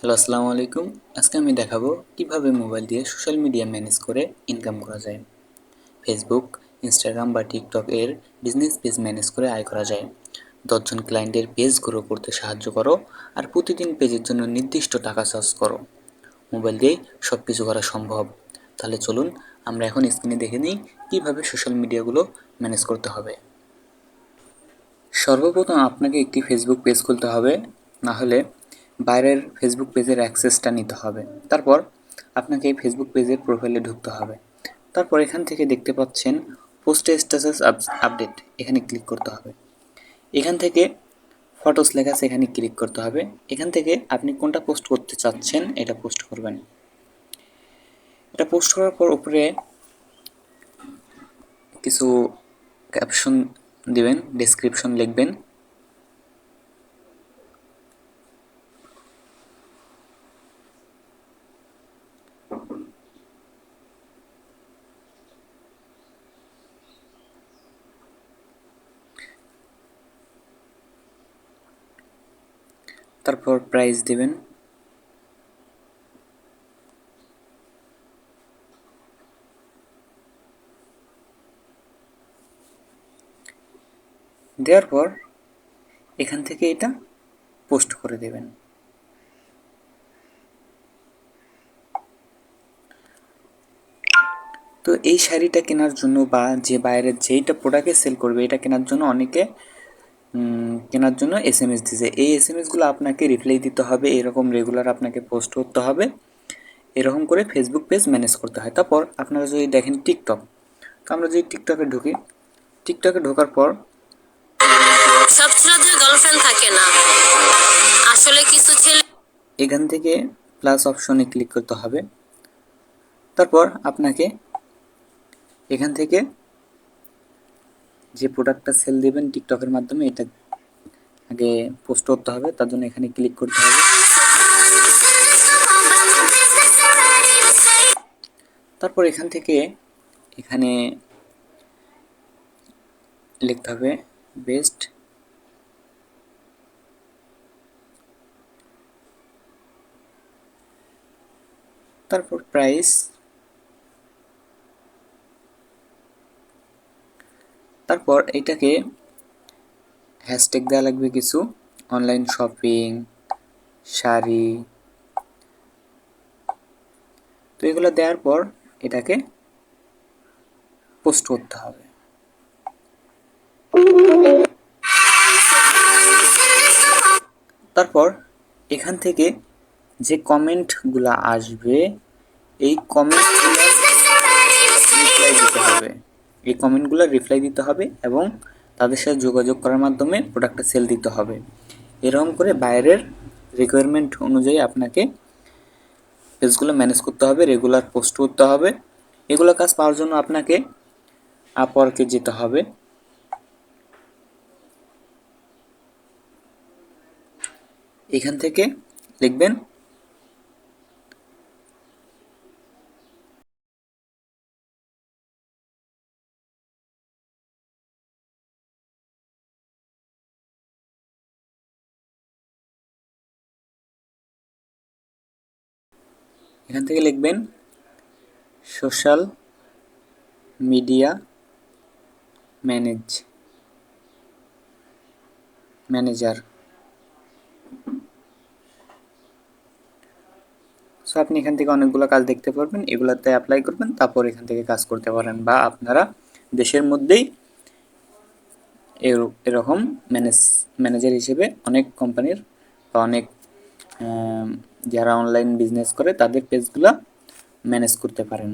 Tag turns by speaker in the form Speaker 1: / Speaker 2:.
Speaker 1: Hello, আসসালামু আলাইকুম। আজকে আমি দেখাবো কীভাবে মোবাইল দিয়ে সোশ্যাল মিডিয়া ম্যানেজ করে ইনকাম করা যায়। ফেসবুক, ইনস্টাগ্রাম বা টিকটক এর বিজনেস পেজ ম্যানেজ করে আয় করা যায়। দশজন ক্লায়েন্টের পেজ গ্রো করতে সাহায্য করো আর প্রতিদিন পেজের জন্য নির্দিষ্ট টাকা চার্জ করো। মোবাইল দিয়েই সব কিছু করা সম্ভব। তাহলে চলুন আমরা এখন স্ক্রিনে দেখে নিই কীভাবে সোশ্যাল মিডিয়াগুলো ম্যানেজ করতে হবে। সর্বপ্রথম আপনাকে একটি ফেসবুক পেজ খুলতে হবে। না হলে বাইরের ফেসবুক পেজের অ্যাক্সেসটা নিতে হবে। তারপর আপনাকে এই ফেসবুক পেজের প্রোফাইলে ঢুকতে হবে। তারপর এখান থেকে দেখতে পাচ্ছেন পোস্টে স্ট্যাটাস আপডেট এখানে ক্লিক করতে হবে। এখান থেকে ফটোস লেখা আছে এখানে ক্লিক করতে হবে। এখান থেকে আপনি কোনটা পোস্ট করতে চাচ্ছেন এটা পোস্ট করবেন। এটা পোস্ট করার পর উপরে কিছু ক্যাপশন দিবেন ডেসক্রিপশন লিখবেন। তারপর প্রাইস দিবেন। দেওয়ার পর এখান থেকে এটা পোস্ট করে দেবেন। তো এই শাড়িটা কেনার জন্য বা যে বাইরের যেইটা প্রোডাক্টে সেল করবে, এটা কেনার জন্য অনেকে কেনার জন্য এস এম এস দিছে। এই এস এম এসগুলো আপনাকে রিপ্লাই দিতে হবে এরকম রেগুলার আপনাকে পোস্ট করতে হবে। এরকম করে ফেসবুক পেজ ম্যানেজ করতে হয়। তারপর আপনারা যদি দেখেন টিকটক তো আমরা যদি টিকটকে ঢুকি টিকটকে ঢোকার পর
Speaker 2: সব ছেলেদের গার্লফ্রেন্ড থাকে না। আসলে কিছু ছেলে
Speaker 1: এখান থেকে প্লাস অপশনে ক্লিক করতে হবে। তারপর আপনাকে এখান থেকে যে প্রোডাক্টটা সেল দেবেন টিকটকের মাধ্যমে এটা আগে পোস্ট করতে হবে। তার জন্য এখানে ক্লিক করতে হবে। তারপর এখান থেকে এখানে লিখতে হবে বেস্ট তারপর প্রাইস তারপর এটাকে হ্যাশট্যাগ দেওয়া লাগবে কিছু অনলাইন শপিং শাড়ি। তো এগুলো দেওয়ার পর এটাকে পোস্ট করতে হবে। তারপর এখান থেকে যে কমেন্টগুলো আসবে, এই কমেন্টগুলো দিতে হবে। এই কমেন্টগুলো রিপ্লাই দিতে হবে এবং তাদের সাথে যোগাযোগ করার মাধ্যমে প্রোডাক্টটা সেল দিতে হবে। এরকম করে বাইরের রিকোয়ারমেন্ট অনুযায়ী আপনাকে পেজগুলো ম্যানেজ করতে হবে রেগুলার পোস্ট করতে হবে। এগুলো কাজ পাওয়ার জন্য আপনাকে আপওয়ার্কে যেতে হবে। এখান থেকে লিখবেন এখান থেকে লিখবেন social media manage manager so আপনি এখান থেকে অনেকগুলো কাজ দেখতে পারবেন, এগুলাতে অ্যাপ্লাই করবেন, তারপর এখান থেকে কাজ করতে পারেন বা আপনারা দেশের মধ্যেই এরকম ম্যানেজ ম্যানেজার হিসেবে অনেক কোম্পানির বা অনেক যারা অনলাইন বিজনেস করে তাদের পেজগুলো ম্যানেজ করতে পারেন।